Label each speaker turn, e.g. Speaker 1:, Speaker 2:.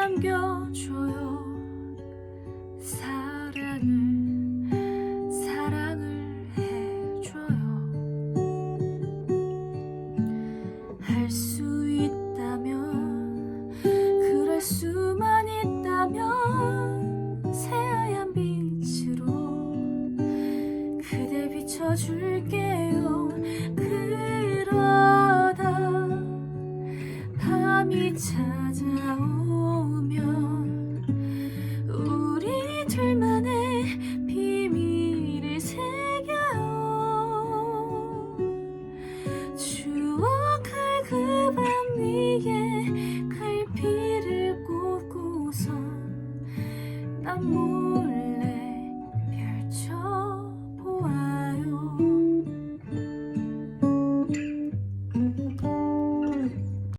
Speaker 1: 남겨줘요. 사랑을 사랑을 해줘요. 할 수 있다면 그럴 수만 있다면 새하얀 빛으로 그대 비춰줄게요. 그러다 밤이 찾 kamu